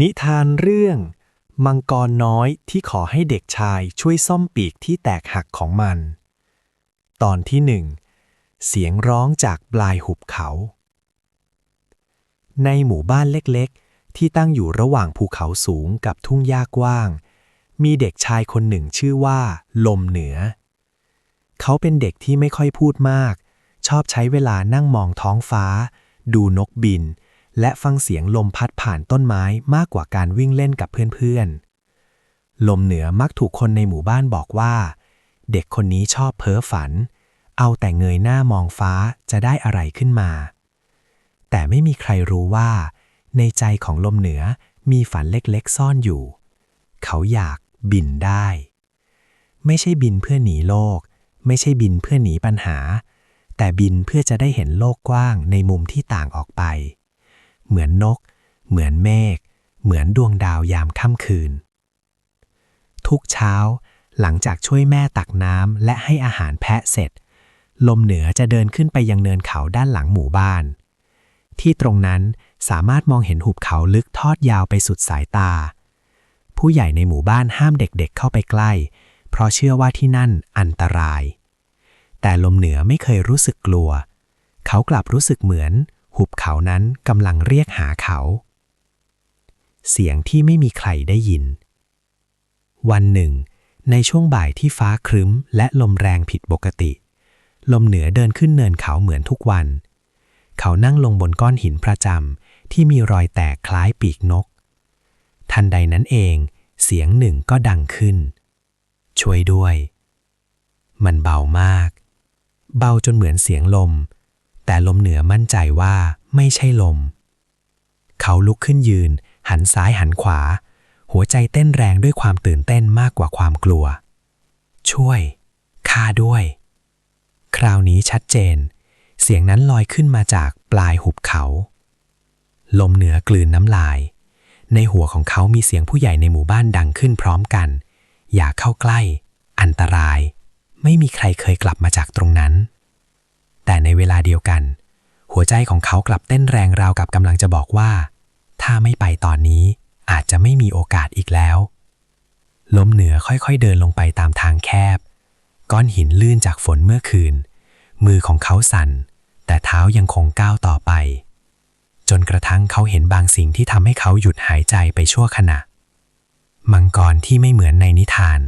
นิทานเรื่อง มังกรน้อยที่ขอให้เด็กชายช่วยซ่อมปีกที่แตกหักของมัน ตอนที่หนึ่งเสียงร้องจากปลายหุบเขา ในหมู่บ้านเล็กๆ ที่ตั้งอยู่ระหว่างภูเขาสูงกับทุ่งหญ้ากว้าง มีเด็กชายคนหนึ่งชื่อว่า ลมเหนือ เขาเป็นเด็กที่ไม่ค่อยพูดมาก ชอบใช้เวลานั่งมองท้องฟ้า ดูนกบิน และฟังเสียงลมพัดผ่านต้นไม้มากกว่าการวิ่งเล่นกับเพื่อนๆ ลมเหนือมักถูกคนในหมู่บ้านบอกว่า เด็กคนนี้ชอบเพ้อฝัน เอาแต่เงยหน้ามองฟ้าจะได้อะไรขึ้นมา แต่ไม่มีใครรู้ว่า ในใจของลมเหนือมีฝันเล็กๆซ่อนอยู่ เขาอยากบินได้ ไม่ใช่บินเพื่อหนีโลก ไม่ใช่บินเพื่อหนีปัญหา แต่บินเพื่อจะได้เห็นโลกกว้างในมุมที่ต่างออกไป เหมือนนก เหมือนเมฆ เหมือนดวงดาวยามค่ำคืน ทุกเช้าหลังจากช่วยแม่ตักน้ำและให้อาหารแพะเสร็จ ลมเหนือจะเดินขึ้นไปยังเนินเขาด้านหลังหมู่บ้าน ที่ตรงนั้นสามารถมองเห็นหุบเขาลึกทอดยาวไปสุดสายตา ผู้ใหญ่ในหมู่บ้านห้ามเด็กๆเข้าไปใกล้ เพราะเชื่อว่าที่นั่นอันตราย แต่ลมเหนือไม่เคยรู้สึกกลัว เขากลับรู้สึกเหมือน หุบเขานั้นกำลังเรียกหาเขา เสียงที่ไม่มีใครได้ยิน วันหนึ่ง ในช่วงบ่ายที่ฟ้าครึ้มและลมแรงผิดปกติ ลมเหนือเดินขึ้นเนินเขาเหมือนทุกวัน เขานั่งลงบนก้อนหินประจำที่มีรอยแตกคล้ายปีกนก ทันใดนั้นเอง เสียงหนึ่งก็ดังขึ้น ช่วยด้วย มันเบามาก เบาจนเหมือนเสียงลม แต่ลมเหนือมั่นใจว่าไม่ใช่ลม เขาลุกขึ้นยืน หันซ้ายหันขวา หัวใจเต้นแรงด้วยความตื่นเต้นมากกว่าความกลัว ช่วยข้าด้วย คราวนี้ชัดเจน เสียงนั้นลอยขึ้นมาจากปลายหุบเขา ลมเหนือกลืนน้ำลาย ในหัวของเขามีเสียงผู้ใหญ่ในหมู่บ้านดังขึ้นพร้อมกัน อย่าเข้าใกล้ อันตราย ไม่มีใครเคยกลับมาจากตรงนั้น แต่ในเวลาเดียวกัน หัวใจของเขากลับเต้นแรงราวกับกำลังจะบอกว่า ถ้าไม่ไปตอนนี้อาจจะไม่มีโอกาสอีกแล้ว ลมเหนือค่อยๆเดินลงไปตามทางแคบ ก้อนหินลื่นจากฝนเมื่อคืน มือของเขาสั่น แต่เท้ายังคงก้าวต่อไป จนกระทั่งเขาเห็นบางสิ่งที่ทำให้เขาหยุดหายใจไปชั่วขณะ มังกรที่ไม่เหมือนในนิทาน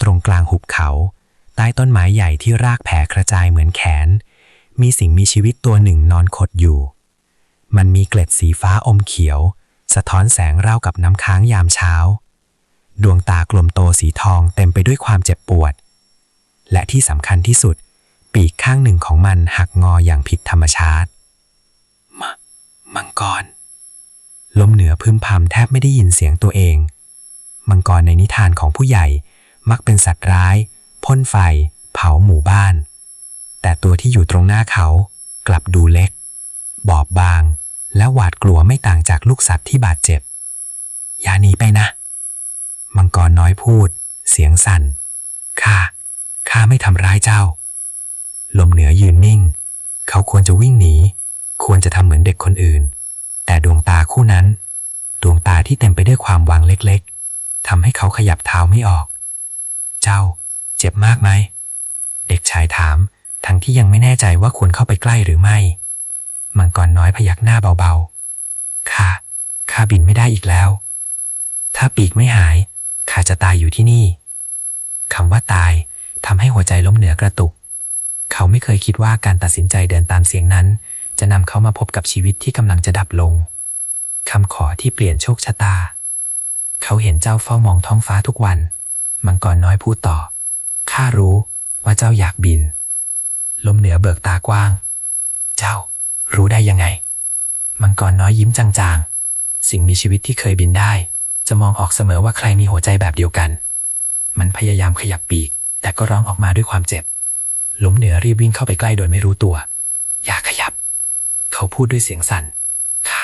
ตรงกลางหุบเขา ใต้ต้นไม้ใหญ่ที่รากแผ่กระจายเหมือนแขน มีสิ่งมีชีวิตตัวหนึ่งนอนขดอยู่ มันมีเกล็ดสีฟ้าอมเขียว สะท้อนแสงราวกับน้ำค้างยามเช้า ดวงตากลมโตสีทองเต็มไปด้วยความเจ็บปวด และที่สำคัญที่สุด ปีกข้างหนึ่งของมันหักงออย่างผิดธรรมชาติมะมังกร ลมเหนือพึมพำแทบไม่ได้ยินเสียงตัวเอง มังกรในนิทานของผู้ใหญ่มักเป็นสัตว์ร้าย พ่นไฟ เผาหมู่บ้าน แต่ตัวที่อยู่ตรงหน้าเขากลับดูเล็ก บอบบาง และหวาดกลัวไม่ต่างจากลูกสัตว์ที่บาดเจ็บ อย่าหนีไปนะ มังกรน้อยพูด เสียงสั่น ข้า ข้าไม่ทำร้ายเจ้า ลมเหนือยืนนิ่ง เขาควรจะวิ่งหนี ควรจะทำเหมือนเด็กคนอื่น แต่ดวงตาคู่นั้น ดวงตาที่เต็มไปด้วยความวังเล็กๆทำให้เขาขยับเท้าไม่ออก เจ้า เจ็บมากไหม เด็กชายถาม ทั้งที่ยังไม่แน่ใจว่าควรเข้าไปใกล้หรือไม่ มังกรน้อยพยักหน้าเบาๆข้าข้าบินไม่ได้อีกแล้ว ถ้าปีกไม่หาย ข้าจะตายอยู่ที่นี่ คำว่าตายทำให้หัวใจล้มเหนือกระตุก เขาไม่เคยคิดว่าการตัดสินใจเดินตามเสียงนั้น จะนำเขามาพบกับชีวิตที่กำลังจะดับลงคำขอที่เปลี่ยนโชคชะตา เขาเห็นเจ้าเฝ้ามองท้องฟ้าทุกวัน มังกรน้อยพูดต่อ ข้ารู้ว่าเจ้าอยากบิน ลมเหนือเบิกตากว้าง เจ้ารู้ได้ยังไง มังกรน้อยยิ้มจางๆ สิ่งมีชีวิตที่เคยบินได้ จะมองออกเสมอว่าใครมีหัวใจแบบเดียวกัน มันพยายามขยับปีก แต่ก็ร้องออกมาด้วยความเจ็บ ลมเหนือรีบวิ่งเข้าไปใกล้โดยไม่รู้ตัว อย่าขยับ เขาพูดด้วยเสียงสั่น ข้า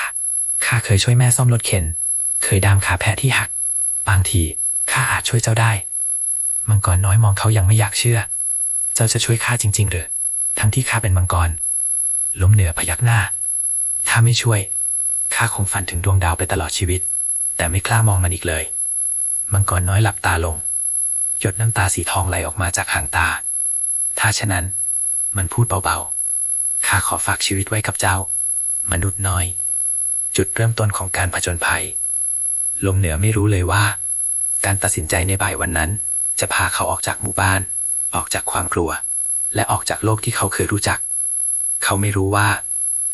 ข้าเคยช่วยแม่ซ่อมรถเข็น เคยดามขาแพะที่หัก บางทีข้าอาจช่วยเจ้าได้ งกรน้อยมองเขาอย่างไม่อยากเชื่อ เจ้าจะช่วยข้าจริง ๆ หรือ ทั้งที่ข้าเป็นมังกร ล้มเหนือพยักหน้า ถ้าไม่ช่วย ข้าคงฝันถึงดวงดาวไปตลอดชีวิต แต่ไม่กล้ามองมันอีกเลย มังกรน้อยหลับตาลง หยดน้ำตาสีทองไหลออกมาจากหางตา ถ้าฉะนั้น มันพูดเบาๆ ข้าขอฝากชีวิตไว้กับเจ้า มนุษย์น้อย จุดเริ่มต้นของการผจญภัย ลมเหนือไม่รู้เลยว่าการตัดสินใจในบ่ายวันนั้น จะพาเขาออกจากหมู่บ้าน ออกจากความกลัว และออกจากโลกที่เขาเคยรู้จัก เขาไม่รู้ว่า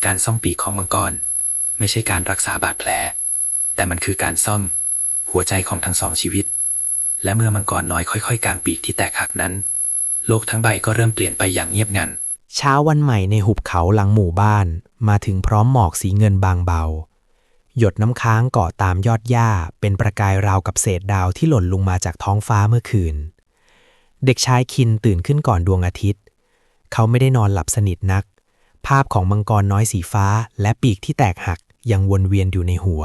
การซ่อมปีกของมังกร ไม่ใช่การรักษาบาดแผล แต่มันคือการซ่อม หัวใจของทั้งสองชีวิต และเมื่อมังกรน้อยค่อยๆ กางปีกที่แตกหักนั้น โลกทั้งใบก็เริ่มเปลี่ยนไปอย่างเงียบงัน เช้าวันใหม่ในหุบเขาหลังหมู่บ้าน มาถึงพร้อมหมอกสีเงินบางเบา หยดน้ำค้างเกาะตามยอดหญ้า เป็นประกายราวกับเศษดาวที่หล่นลงมาจากท้องฟ้าเมื่อคืน เด็กชายคินตื่นขึ้นก่อนดวงอาทิตย์ เขาไม่ได้นอนหลับสนิทนัก ภาพของมังกรน้อยสีฟ้าและปีกที่แตกหักยังวนเวียนอยู่ในหัว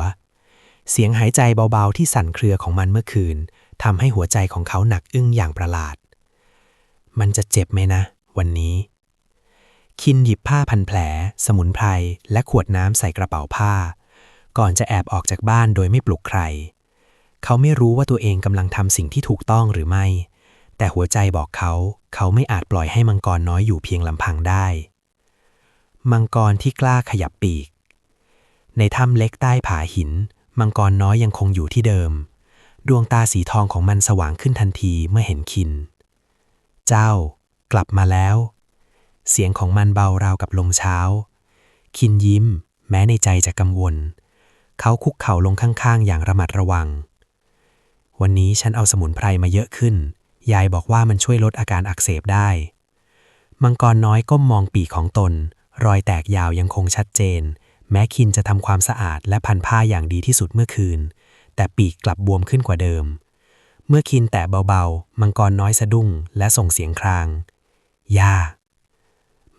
เสียงหายใจเบาๆที่สั่นเครือของมันเมื่อคืนทำให้หัวใจของเขาหนักอึ้งอย่างประหลาด มันจะเจ็บไหมนะ วันนี้ คินหยิบผ้าพันแผล สมุนไพรและขวดน้ำใส่กระเป๋าผ้า ก่อนจะแอบออกจากบ้านโดยไม่ปลุกใคร เขาไม่รู้ว่าตัวเองกำลังทำสิ่งที่ถูกต้องหรือไม่ แต่หัวใจบอกเขา เขาไม่อาจปล่อยให้มังกรน้อยอยู่เพียงลำพังได้ มังกรที่กล้าขยับปีก ในถ้ำเล็กใต้ผาหิน มังกรน้อยยังคงอยู่ที่เดิม ดวงตาสีทองของมันสว่างขึ้นทันทีเมื่อเห็นคิน เจ้ากลับมาแล้ว เสียงของมันเบาราวกับลมเช้า คินยิ้ม แม้ในใจจะกังวล เขาคุกเข่าลงข้างๆ อย่างระมัดระวัง วันนี้ฉันเอาสมุนไพรมาเยอะขึ้น ยายบอกว่ามันช่วยลดอาการอักเสบได้ มังกรน้อยก้มมองปีกของตน รอยแตกยาวยังคงชัดเจน แม้คินจะทำความสะอาดและพันผ้าอย่างดีที่สุดเมื่อคืน แต่ปีกกลับบวมขึ้นกว่าเดิม เมื่อคินแตะเบาๆ มังกรน้อยสะดุ้งและส่งเสียงคราง ย่า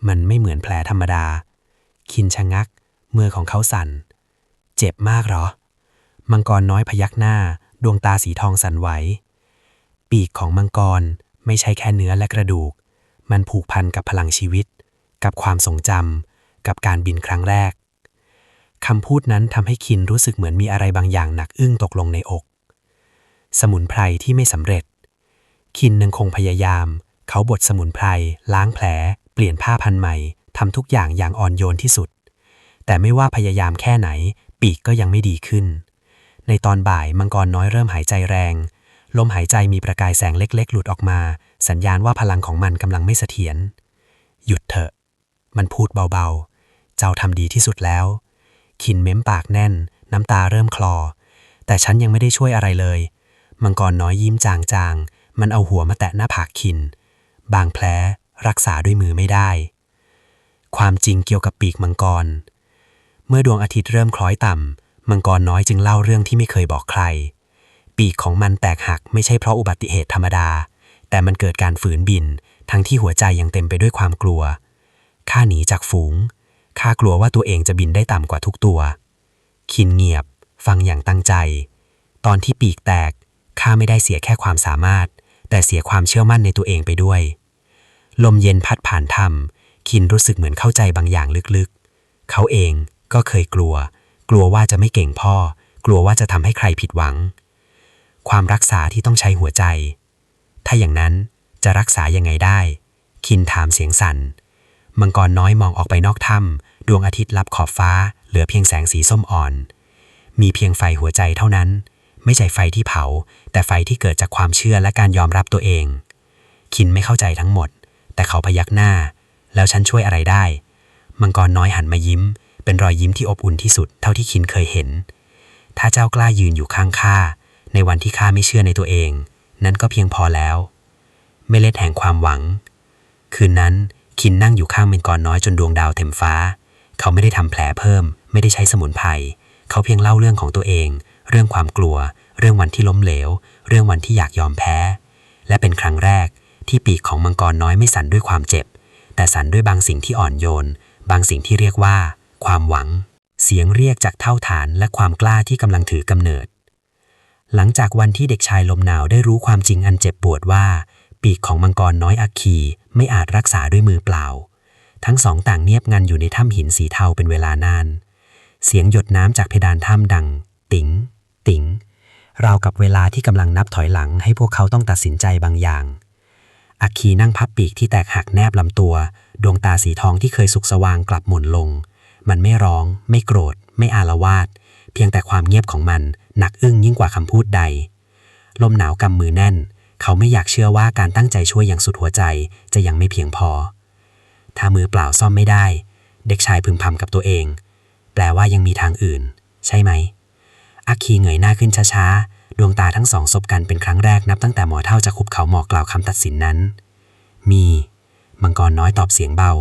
มันไม่เหมือนแผลธรรมดา คินชะงัก มือของเขาสั่น เจ็บมากเหรอ มังกรน้อยพยักหน้า ดวงตาสีทองสั่นไหว ปีกของมังกรไม่ใช่แค่เนื้อและกระดูก มันผูกพันกับพลังชีวิต กับความทรงจำกับการบินครั้งแรกคำพูดนั้นทำให้คินรู้สึกเหมือนมีอะไรบางอย่างหนักอึ้งตกลงในอก สมุนไพรที่ไม่สำเร็จ คินยังคงพยายาม เขาบดสมุนไพร ล้างแผล เปลี่ยนผ้าพันใหม่ทำทุกอย่างอย่างอ่อนโยนที่สุด แต่ไม่ว่าพยายามแค่ไหน ปีกก็ยังไม่ดีขึ้น ในตอนบ่ายมังกรน้อยเริ่มหายใจแรง ลมหายใจมีประกายแสงเล็ก ๆ หลุดออกมา สัญญาณว่าพลังของมันกำลังไม่เสถียร หยุดเถอะ มันพูดเบาๆ เจ้าทำดีที่สุดแล้วคินเม้มปากแน่น น้ำตาเริ่มคลอ แต่ฉันยังไม่ได้ช่วยอะไรเลย มังกรน้อยยิ้มจางๆ มันเอาหัวมาแตะหน้าผากคิน บางแผลรักษาด้วยมือไม่ได้ ความจริงเกี่ยวกับปีกมังกร มื่อดวงอาทิตย์เริ่มคล้อยต่ำ มังกรน้อยจึงเล่าเรื่องที่ไม่เคยบอกใคร ปีกของมันแตกหักไม่ใช่เพราะอุบัติเหตุธรรมดา แต่มันเกิดการฝืนบิน ทั้งที่หัวใจยังเต็มไปด้วยความกลัว ข้าหนีจากฝูง ข้ากลัวว่าตัวเองจะบินได้ต่ำกว่าทุกตัว คินเงียบ ฟังอย่างตั้งใจ ตอนที่ปีกแตก ข้าไม่ได้เสียแค่ความสามารถ แต่เสียความเชื่อมั่นในตัวเองไปด้วย ลมเย็นพัดผ่านถ้ำคินรู้สึกเหมือนเข้าใจบางอย่างลึกๆ เขาเอง ก็เคยกลัว กลัวว่าจะไม่เก่งพ่อ กลัวว่าจะทำให้ใครผิดหวัง ความรักษาที่ต้องใช้หัวใจ ถ้าอย่างนั้นจะรักษายังไงได้ คินถามเสียงสั่น มังกรน้อยมองออกไปนอกถ้ำดวงอาทิตย์ลับขอบฟ้า เหลือเพียงแสงสีส้มอ่อน มีเพียงไฟหัวใจเท่านั้น ไม่ใช่ไฟที่เผา แต่ไฟที่เกิดจากความเชื่อและการยอมรับตัวเอง คินไม่เข้าใจทั้งหมด แต่เขาพยักหน้า แล้วฉันช่วยอะไรได้ มังกรน้อยหันมายิ้ม เป็นรอยยิ้มที่อบอุ่นที่สุดเท่าที่คินเคยเห็น ถ้าเจ้ากล้ายืนอยู่ข้างข้าในวันที่ข้าไม่เชื่อในตัวเอง นั่นก็เพียงพอแล้ว ไม่เล็ดแห่งความหวัง คืนนั้นคินนั่งอยู่ข้างมังกรน้อยจนดวงดาวเต็มฟ้า เขาไม่ได้ทำแผลเพิ่ม ไม่ได้ใช้สมุนไพรเขาเพียงเล่าเรื่องของตัวเอง เรื่องความกลัว เรื่องวันที่ล้มเหลว เรื่องวันที่อยากยอมแพ้ และเป็นครั้งแรกที่ปีกของมังกรน้อยไม่สั่นด้วยความเจ็บ แต่สั่นด้วยบางสิ่งที่อ่อนโยน บางสิ่งที่เรียกว่า ความหวัง เสียงเรียกจากเท่าฐานและความกล้าที่กำลังถือกำเนิด หลังจากวันที่เด็กชายลมหนาวได้รู้ความจริงอันเจ็บปวดว่า ปีกของมังกรน้อยอัคคีไม่อาจรักษาด้วยมือเปล่า ทั้งสองต่างเงียบงันอยู่ในถ้ำหินสีเทาเป็นเวลานาน เสียงหยดน้ำจากเพดานถ้ำดัง ติ๋ง ติ๋งราวกับเวลาที่กำลังนับถอยหลังให้พวกเขาต้องตัดสินใจบางอย่าง อัคคีนั่งพับปีกที่แตกหักแนบลำตัว ดวงตาสีทองที่เคยสุกสว่างกลับหม่นลง มันไม่ร้อง ไม่โกรธ ไม่อาละวาด เพียงแต่ความเงียบของมันหนักอึ้งยิ่งกว่าคำพูดใด ลมหนาวกำมือแน่น เขาไม่อยากเชื่อว่าการตั้งใจช่วยอย่างสุดหัวใจจะยังไม่เพียงพอ ถ้ามือเปล่าซ่อมไม่ได้ เด็กชายพึมพำกับตัวเอง แปลว่ายังมีทางอื่น ใช่ไหมอัคคีเงยหน้าขึ้นช้าๆ ดวงตาทั้งสองสบกันเป็นครั้งแรกนับตั้งแต่หมอเท่าจะคุบเขาหมอกกล่าวคำตัดสินนั้น มี มังกรน้อยตอบเสียงเบา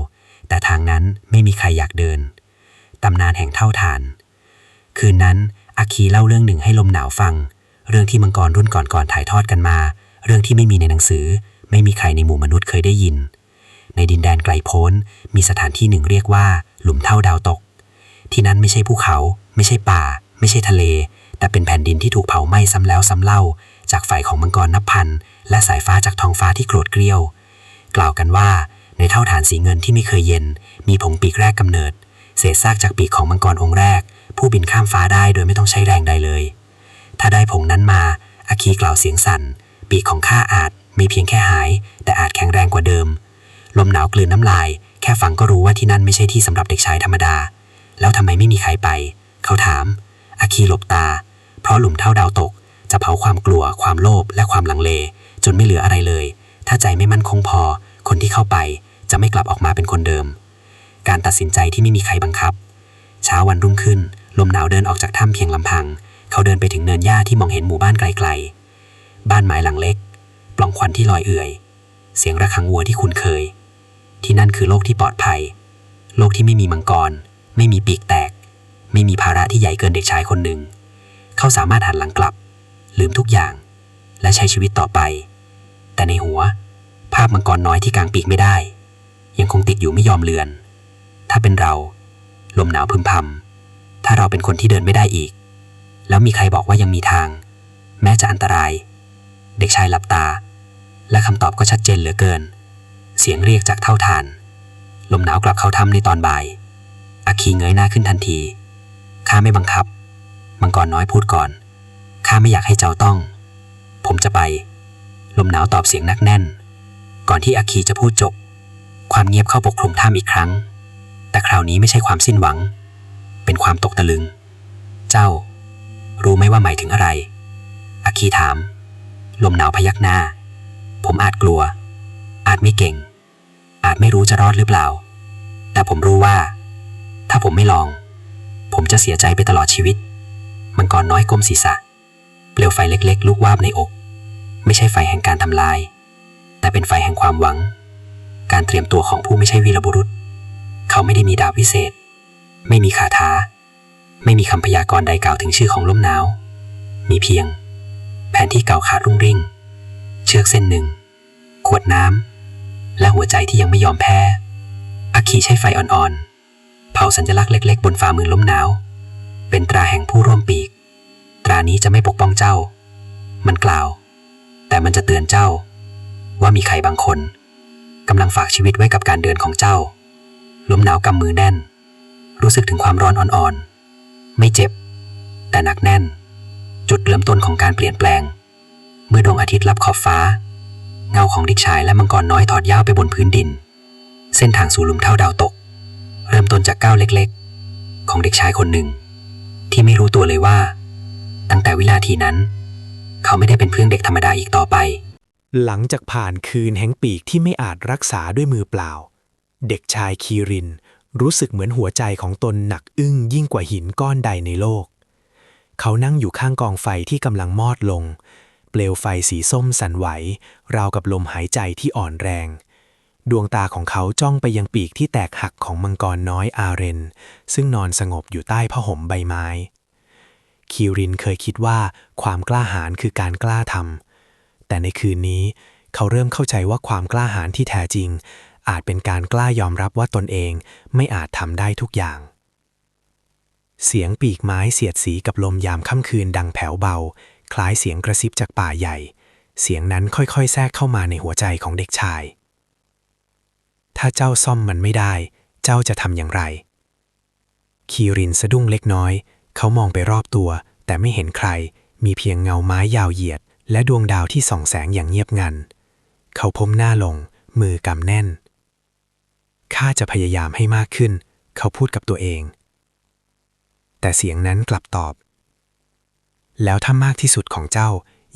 แต่ทางนั้นไม่มีใครอยากเดิน ตำนานแห่งเท่าฐาน คืนนั้นอาคีเล่าเรื่องหนึ่งให้ลมหนาวฟัง เรื่องที่มังกรรุ่นก่อนๆถ่ายทอดกันมา เรื่องที่ไม่มีในหนังสือ ไม่มีใครในหมู่มนุษย์เคยได้ยิน ในดินแดนไกลโพ้น มีสถานที่หนึ่งเรียกว่า หลุมเท่าดาวตก ที่นั้นไม่ใช่ภูเขา ไม่ใช่ป่า ไม่ใช่ทะเล แต่เป็นแผ่นดินที่ถูกเผาไหม้ซ้ำแล้วซ้ำเล่า จากไฟของมังกรนับพันและสายฟ้าจากท้องฟ้าที่โกรธเกรี้ยว กล่าวกันว่าในเท่าฐานสีเงินที่ไม่เคยเย็น มีผงปีกแรกกำเนิด เศษซากจากปีกของมังกรองค์แรก ผู้บินข้ามฟ้าได้โดยไม่ต้องใช้แรงใดเลย ถ้าได้ผงนั้นมาอาคีกล่าวเสียงสั่น ปีกของข้าอาจม่เพียงแค่หาย แต่อาจแข็งแรงกว่าเดิม ลมหนาวกลืนน้ำลาย แค่ฟังก็รู้ว่าที่นั่นไม่ใช่ที่สำหรับเด็กชายธรรมดา แล้วทำไมไม่มีใครไป เขาถามอาคีหลบตา เพราะหลุมเท่าดาวตก จะเผาความกลัว ความโลภและความลังเล จนไม่เหลืออะไรเลย ถ้าใจไม่มั่นคงพอ คนที่เข้าไปจะไม่กลับออกมาเป็นคนเดิม การตัดสินใจที่ไม่มีใครบังคับ เช้าวันรุ่งขึ้น ลมหนาวเดินออกจากถ้ำเพียงลำพัง เขาเดินไปถึงเนินหญ้าที่มองเห็นหมู่บ้านไกลๆ บ้านไม้หลังเล็ก ปล่องควันที่ลอยเอื่อย เสียงระฆังวัวที่คุ้นเคย ที่นั่นคือโลกที่ปลอดภัย โลกที่ไม่มีมังกร ไม่มีปีกแตก ไม่มีภาระที่ใหญ่เกินเด็กชายคนหนึ่ง เขาสามารถหันหลังกลับ ลืมทุกอย่าง และใช้ชีวิตต่อไป แต่ในหัว ภาพมังกรน้อยที่กางปีกไม่ได้ ยังคงติดอยู่ไม่ยอมเลือน ถ้าเป็นเรา ลมหนาวพึมพำถ้าเราเป็นคนที่เดินไม่ได้อีก แล้วมีใครบอกว่ายังมีทาง แม้จะอันตราย เด็กชายหลับตา และคำตอบก็ชัดเจนเหลือเกิน เสียงเรียกจากเท่าฐาน ลมหนาวกลับเข้าถ้ำในตอนบ่ายอาคีเงยหน้าขึ้นทันทีข้าไม่บังคับ มังกรน้อยพูดก่อนข้าไม่อยากให้เจ้าต้อง ผมจะไป ลมหนาวตอบเสียงนักแน่น ก่อนที่อาคีจะพูดจบ ความเงียบเข้าปกคลุมถ้ำอีกครั้ง แต่คราวนี้ไม่ใช่ความสิ้นหวัง เป็นความตกตะลึง เจ้า รู้ไหมว่าหมายถึงอะไร อาคีถาม ลมหนาวพยักหน้า ผมอาจกลัว อาจไม่เก่ง อาจไม่รู้จะรอดหรือเปล่า แต่ผมรู้ว่า ถ้าผมไม่ลอง ผมจะเสียใจไปตลอดชีวิต มังกรน้อยก้มศีรษะ เปลวไฟเล็กๆ ลุกวาบในอก ไม่ใช่ไฟแห่งการทำลาย แต่เป็นไฟแห่งความหวัง การเตรียมตัวของผู้ไม่ใช่วีรบุรุษ เขาไม่ได้มีดาบวิเศษ ไม่มีคาถา ไม่มีคำพยากรณ์ใดกล่าวถึงชื่อของลมหนาว มีเพียง แผนที่เก่าขาดรุ่งริ่ง เชือกเส้นหนึ่ง ขวดน้ำ และหัวใจที่ยังไม่ยอมแพ้อาคีใช้ไฟอ่อนๆ เผาสัญลักษณ์เล็กๆ บนฝ่ามือล้มหนาว เป็นตราแห่งผู้ร่วมปีก ตรานี้จะไม่ปกป้องเจ้า มันกล่าว แต่มันจะเตือนเจ้า ว่ามีใครบางคนกำลังฝากชีวิตไว้กับการเดินของเจ้า ลมหนาวกำมือแน่น รู้สึกถึงความร้อนอ่อนๆ ไม่เจ็บ แต่หนักแน่น จุดเริ่มต้นของการเปลี่ยนแปลง เมื่อดวงอาทิตย์ลับขอบฟ้า เงาของเด็กชายและมังกรน้อยถอดยาวไปบนพื้นดิน เส้นทางสู่หลุมเท่าดาวตก เริ่มต้นจากก้าวเล็กๆ ของเด็กชายคนหนึ่ง ที่ไม่รู้ตัวเลยว่า ตั้งแต่วินาทีนั้น เขาไม่ได้เป็นเพื่อนเด็กธรรมดาอีกต่อไป หลังจากผ่านคืนแห่งปีกที่ไม่อาจรักษาด้วยมือเปล่า เด็กชายคีริน รู้สึกเหมือนหัวใจของตนหนักอึ้งยิ่งกว่าหินก้อนใดในโลก เขานั่งอยู่ข้างกองไฟที่กำลังมอดลง เปลวไฟสีส้มสั่นไหว ราวกับลมหายใจที่อ่อนแรง ดวงตาของเขาจ้องไปยังปีกที่แตกหักของมังกรน้อยอาเรน ซึ่งนอนสงบอยู่ใต้ผ้าห่มใบไม้ คีรินเคยคิดว่าความกล้าหาญคือการกล้าทำแต่ในคืนนี้เขาเริ่มเข้าใจว่าความกล้าหาญที่แท้จริง อาจเป็นการกล้ายอมรับว่าตนเองไม่อาจทำได้ทุกอย่าง เสียงปีกไม้เสียดสีกับลมยามค่ำคืนดังแผ่วเบา คล้ายเสียงกระซิบจากป่าใหญ่ เสียงนั้นค่อยๆ แทรกเข้ามาในหัวใจของเด็กชาย ถ้าเจ้าซ่อมมันไม่ได้ เจ้าจะทำอย่างไร คีรินสะดุ้งเล็กน้อย เขามองไปรอบตัว แต่ไม่เห็นใคร มีเพียงเงาไม้ยาวเหยียด และดวงดาวที่ส่องแสงอย่างเงียบงัน เขาพมหน้าลง มือกำแน่น ข้าจะพยายามให้มากขึ้น เขาพูดกับตัวเอง แต่เสียงนั้นกลับตอบ แล้วถ้ามากที่สุดของเจ้า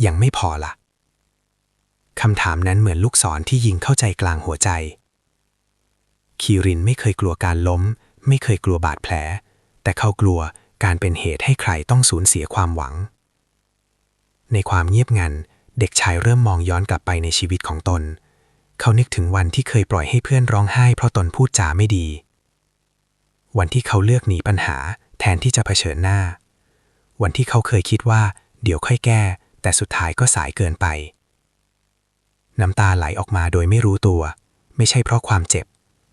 ยังไม่พอล่ะคำถามนั้นเหมือนลูกศรที่ยิงเข้าใจกลางหัวใจ คีรินไม่เคยกลัวการล้ม ไม่เคยกลัวบาดแผล แต่เขากลัวการเป็นเหตุให้ใครต้องสูญเสียความหวัง ในความเงียบงัน เด็กชายเริ่มมองย้อนกลับไปในชีวิตของตน เขานึกถึงวันที่เคยปล่อยให้เพื่อนร้องไห้เพราะตนพูดจาไม่ดี วันที่เขาเลือกหนีปัญหา แทนที่จะเผชิญหน้า วันที่เขาเคยคิดว่า เดี๋ยวค่อยแก้ แต่สุดท้ายก็สายเกินไป น้ำตาไหลออกมาโดยไม่รู้ตัว ไม่ใช่เพราะความเจ็บ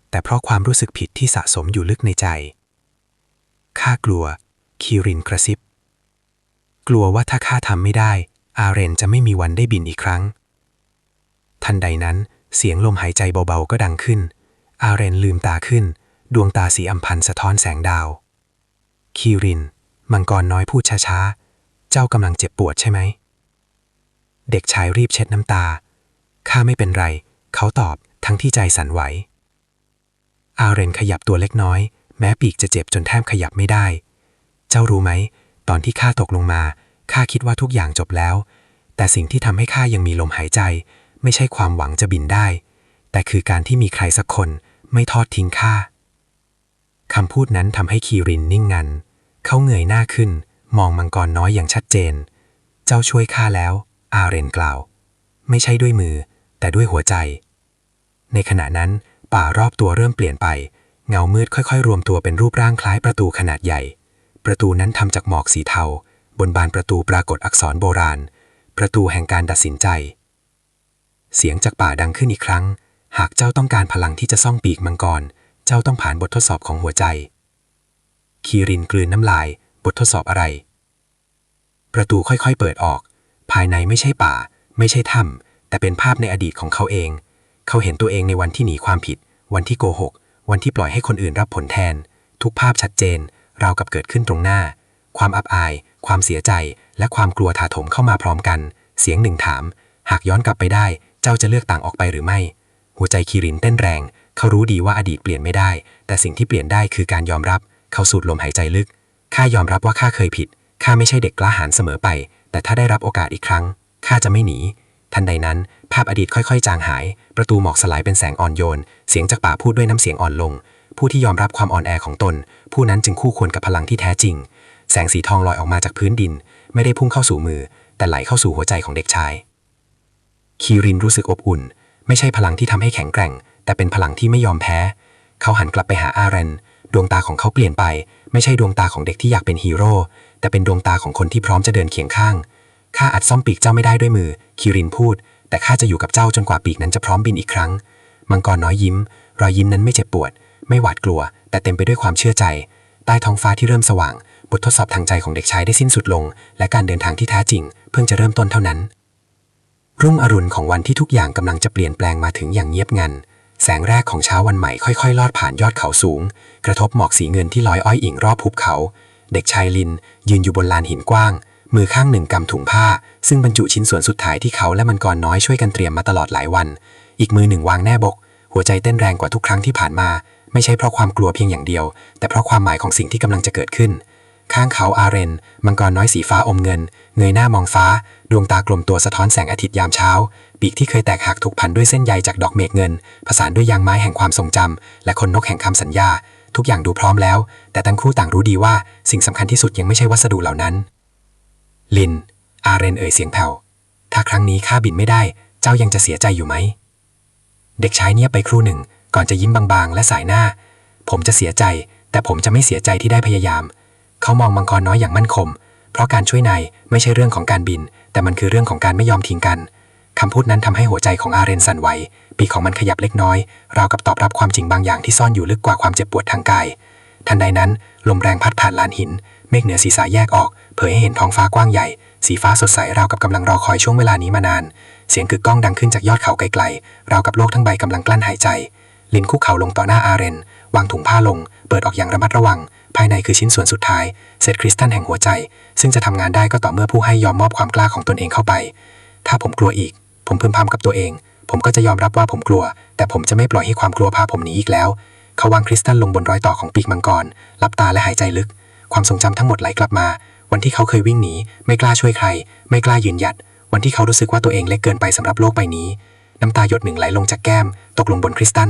แต่เพราะความรู้สึกผิดที่สะสมอยู่ลึกในใจ ข้ากลัว คีรินกระซิบ กลัวว่าถ้าข้าทำไม่ได้ อาเรนจะไม่มีวันได้บินอีกครั้งทันใดนั้น เสียงลมหายใจเบาๆก็ดังขึ้น อาเรนลืมตาขึ้น ดวงตาสีอัมพันสะท้อนแสงดาว คีริน มังกรน้อยพูดช้าๆ เจ้ากำลังเจ็บปวดใช่ไหม เด็กชายรีบเช็ดน้ำตา ข้าไม่เป็นไร เขาตอบทั้งที่ใจสั่นไหว อาเรนขยับตัวเล็กน้อย แม้ปีกจะเจ็บจนแทบขยับไม่ได้ เจ้ารู้ไหม ตอนที่ข้าตกลงมา ข้าคิดว่าทุกอย่างจบแล้ว แต่สิ่งที่ทำให้ข้ายังมีลมหายใจ ไม่ใช่ความหวังจะบินได้ แต่คือการที่มีใครสักคนไม่ทอดทิ้งข้าคำพูดนั้นทำให้คีรินนิ่งงัน เขาเงยหน้าขึ้น มองมังกรน้อยอย่างชัดเจน เจ้าช่วยข้าแล้ว อาเรนกล่าว ไม่ใช่ด้วยมือ แต่ด้วยหัวใจ ในขณะนั้น ป่ารอบตัวเริ่มเปลี่ยนไป เงามืดค่อยๆ รวมตัวเป็นรูปร่างคล้ายประตูขนาดใหญ่ ประตูนั้นทำจากหมอกสีเทา บนบานประตูปรากฏอักษรโบราณ ประตูแห่งการตัดสินใจ เสียงจากป่าดังขึ้นอีกครั้ง หากเจ้าต้องการพลังที่จะซ่องปีกมังกร เจ้าต้องผ่านบททดสอบของหัวใจ คีรินกลืนน้ำลาย บททดสอบอะไร ประตูค่อยๆเปิดออก ภายในไม่ใช่ป่า ไม่ใช่ถ้ำแต่เป็นภาพในอดีตของเขาเอง เขาเห็นตัวเองในวันที่หนีความผิด วันที่โกหก วันที่ปล่อยให้คนอื่นรับผลแทน ทุกภาพชัดเจน ราวกับเกิดขึ้นตรงหน้า ความอับอาย ความเสียใจ และความกลัวถาถมเข้ามาพร้อมกัน เสียงหนึ่งถาม หากย้อนกลับไปได้ เจ้าจะเลือกต่างออกไปหรือไม่ หัวใจคีรินเต้นแรง เขารู้ดีว่าอดีตเปลี่ยนไม่ได้ แต่สิ่งที่เปลี่ยนได้คือการยอมรับ เขาสูดลมหายใจลึก ข้ายอมรับว่าข้าเคยผิด ข้าไม่ใช่เด็กกล้าหาญเสมอไป แต่ถ้าได้รับโอกาสอีกครั้ง ข้าจะไม่หนี ทันใดนั้น ภาพอดีตค่อยๆ จางหาย ประตูหมอกสลายเป็นแสงอ่อนโยน เสียงจากป่าพูดด้วยน้ำเสียงอ่อนลง ผู้ที่ยอมรับความอ่อนแอของตน ผู้นั้นจึงคู่ควรกับพลังที่แท้จริง แสงสีทองลอยออกมาจากพื้นดิน ไม่ได้พุ่งเข้าสู่มือ แต่ไหลเข้าสู่หัวใจของเด็กชาย คีรินรู้สึกอบอุ่น ไม่ใช่พลังที่ทำให้แข็งแกร่ง แต่เป็นพลังที่ไม่ยอมแพ้ เขาหันกลับไปหาอาเรนดวงตาของเขาเปลี่ยนไป ไม่ใช่ดวงตาของเด็กที่อยากเป็นฮีโร่แต่เป็นดวงตาของคนที่พร้อมจะเดินเคียงข้างข้าอาจซ่อมปีกเจ้าไม่ได้ด้วยมือคีรินพูด แต่ข้าจะอยู่กับเจ้าจนกว่าปีกนั้นจะพร้อมบินอีกครั้ง มังกรน้อยยิ้ม รอยยิ้มนั้นไม่เจ็บปวด ไม่หวาดกลัว แต่เต็มไปด้วยความเชื่อใจ ใต้ท้องฟ้าที่เริ่มสว่าง บททดสอบทางใจของเด็กชายได้สิ้นสุดลง และการเดินทางที่แท้จริง เพิ่งจะเริ่มต้นเท่านั้น รุ่งอรุณของวันที่ทุกอย่างกำลังจะเปลี่ยนแปลงมาถึงอย่างเงียบงัน แสงแรกของเช้าวันใหม่ค่อยๆ ลอดผ่านยอดเขาสูง กระทบหมอกสีเงินที่ลอยอ้อยอิงรอบภูเขา เด็กชายลิน ยืนอยู่บนลานหินกว้าง มือข้างหนึ่งกำถุงผ้า ซึ่งบรรจุชิ้นส่วนสุดท้ายที่เขาและมังกรน้อยช่วยกันเตรียมมาตลอดหลายวัน อีกมือหนึ่งวางแน่บก หัวใจเต้นแรงกว่าทุกครั้งที่ผ่านมา ไม่ใช่เพราะความกลัวเพียงอย่างเดียว แต่เพราะความหมายของสิ่งที่กำลังจะเกิดขึ้น ข้างเขาอาเรน มังกรน้อยสีฟ้าอมเงิน เงยหน้ามองฟ้า ดวงตากลมตัวสะท้อนแสงอาทิตย์ยามเช้า ปีกที่เคยแตกหักถูกพันด้วยเส้นใยจากดอกเมฆเงิน ผสานด้วยยางไม้แห่งความทรงจำและคนนกแห่งคำสัญญา ทุกอย่างดูพร้อมแล้ว แต่ทั้งคู่ต่างรู้ดีว่าสิ่งสำคัญที่สุดยังไม่ใช่วัสดุเหล่านั้น ลิน อาเรนเอ่ยเสียงแผ่ว ถ้าครั้งนี้ข้าบินไม่ได้ เจ้ายังจะเสียใจอยู่ไหม เด็กชายเงียบไปครู่หนึ่ง ก่อนจะยิ้มบางๆ และสายหน้า ผมจะเสียใจ แต่ผมจะไม่เสียใจที่ได้พยายาม เขามองมังกรน้อยอย่างมั่นคง เพราะการช่วยนายไม่ใช่เรื่องของการบิน แต่มันคือเรื่องของการไม่ยอมทิ้งกันคำพูดนั้นทำให้หัวใจของอาเรนสั่นไหว ปีกของมันขยับเล็กน้อย ราวกับตอบรับความจริงบางอย่างที่ซ่อนอยู่ลึกกว่าความเจ็บปวดทางกาย ทันใดนั้น ลมแรงพัดผ่านลานหิน เมฆเหนือศีรษะแยกออก เผยให้เห็นท้องฟ้ากว้างใหญ่ สีฟ้าสดใสราวกับกำลังรอคอยช่วงเวลานี้มานาน เสียงกึกก้องดังขึ้นจากยอดเขาไกลๆ ราวกับโลกทั้งใบกำลังกลั้นหายใจ ลินคุกเข่าลงต่อหน้าอาเรน วางถุงผ้าลง เปิดออกอย่างระมัดระวัง ภายในคือชิ้นส่วนสุดท้ายเซตคริสตัลแห่งหัวใจ ซึ่งจะทำงานได้ก็ต่อเมื่อผู้ให้ยอมมอบความกล้าของตนเองเข้าไป ถ้าผมกลัวอีก ผมพึมพำกับตัวเอง ผมก็จะยอมรับว่าผมกลัว แต่ผมจะไม่ปล่อยให้ความกลัวพาผมหนีอีกแล้ว เขาวางคริสตัลลงบนรอยต่อของปีกมังกรหลับตาและหายใจลึก ความทรงจำทั้งหมดไหลกลับมา วันที่เขาเคยวิ่งหนีไม่กล้าช่วยใคร ไม่กล้ายืนหยัด วันที่เขารู้สึกว่าตัวเองเล็กเกินไปสำหรับโลกใบนี้ น้ำตาหยดหนึ่งไหลลงจากแก้ม ตกลงบนคริสตัล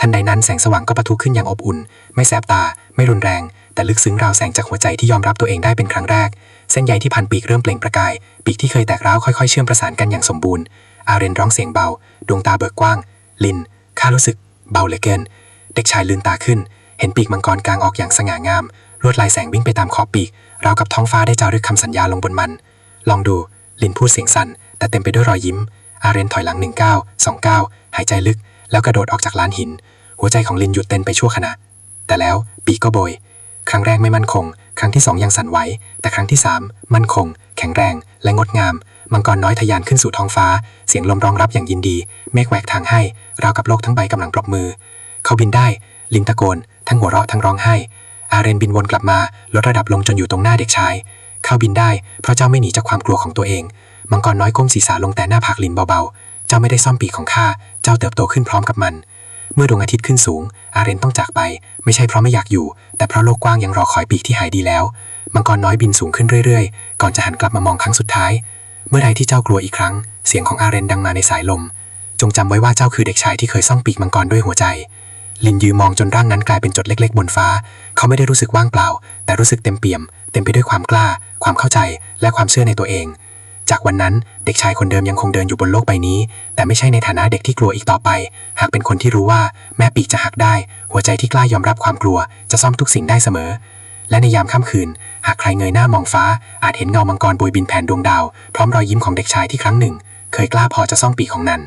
ทันใดนั้นแสงสว่างก็ปะทุขึ้นอย่างอบอุ่น ไม่แสบตา ไม่รุนแรง แต่ลึกซึ้งราวแสงจากหัวใจที่ยอมรับตัวเองได้เป็นครั้งแรก เส้นใยที่พันปีกเริ่มเปล่งประกาย ปีกที่เคยแตกร้าวค่อยๆเชื่อมประสานกันอย่างสมบูรณ์ อาเรนร้องเสียงเบา ดวงตาเบิกกว้าง ลิน ข้ารู้สึก เบาเหลือเกิน เด็กชายลืมตาขึ้น เห็นปีกมังกรกลางออกอย่างสง่างาม ลวดลายแสงวิ่งไปตามขอบปีก ราวกับท้องฟ้าได้จารึกคำสัญญาลงบนมัน ลองดู ลินพูดเสียงสั่น แต่เต็มไปด้วยรอยยิ้ม อาเรนถอยหลังหนึ่งก้าวสองก้าวหายใจลึก แล้วกระโดดออกจากลานหิน หัวใจของลินหยุดเต้นไปชั่วขณะ แต่แล้วปีกก็โบย ครั้งแรกไม่มั่นคง ครั้งที่สองยังสั่นไหว แต่ครั้งที่สามมั่นคง แข็งแรง และงดงาม มังกรน้อยทะยานขึ้นสู่ท้องฟ้า เสียงลมรองรับอย่างยินดี เมฆแหวกทางให้ ราวกับโลกทั้งใบกำลังปรบมือ เขาบินได้ ลินตะโกน ทั้งหัวเราะทั้งร้องไห้ อาเรนบินวนกลับมา ลดระดับลงจนอยู่ตรงหน้าเด็กชาย เขาบินได้ เพราะเจ้าไม่หนีจากความกลัวของตัวเอง มังกรน้อยก้มศีรษะลงแต่หน้าผากลินเบาๆ เจ้าไม่ได้ซ่อมปีกของข้า เจ้าเติบโตขึ้นพร้อมกับมัน เมื่อดวงอาทิตย์ขึ้นสูง อาเรนต้องจากไป ไม่ใช่เพราะไม่อยากอยู่ แต่เพราะโลกกว้างยังรอคอยปีกที่หายดีแล้ว มังกรน้อยบินสูงขึ้นเรื่อยๆ ก่อนจะหันกลับมามองครั้งสุดท้าย เมื่อใดที่เจ้ากลัวอีกครั้ง เสียงของอาเรนดังมาในสายลม จงจำไว้ว่าเจ้าคือเด็กชายที่เคยซ่องปีกมังกรด้วยหัวใจ ลินยืมองจนร่างนั้นกลายเป็นจดเล็ก ๆ บนฟ้า เขาไม่ได้รู้สึกว่างเปล่า แต่รู้สึกเต็มเปี่ยม เต็มไปด้วยความกล้า ความเข้าใจ และความเชื่อในตัวเอง จากวันนั้นเด็กชายคนเดิมยังคงเดินอยู่บนโลกใบนี้ แต่ไม่ใช่ในฐานะเด็กที่กลัวอีกต่อไป หากเป็นคนที่รู้ว่าแม้ปีกจะหักได้ หัวใจที่กล้ายอมรับความกลัว จะซ่อมทุกสิ่งได้เสมอ และในยามค่ำคืน หากใครเงยหน้ามองฟ้า อาจเห็นเงามังกรบุยบินแผ่นดวงดาว พร้อมรอยยิ้มของเด็กชายที่ครั้งหนึ่ง เคยกล้าพอจะซ่อมปีกของนัน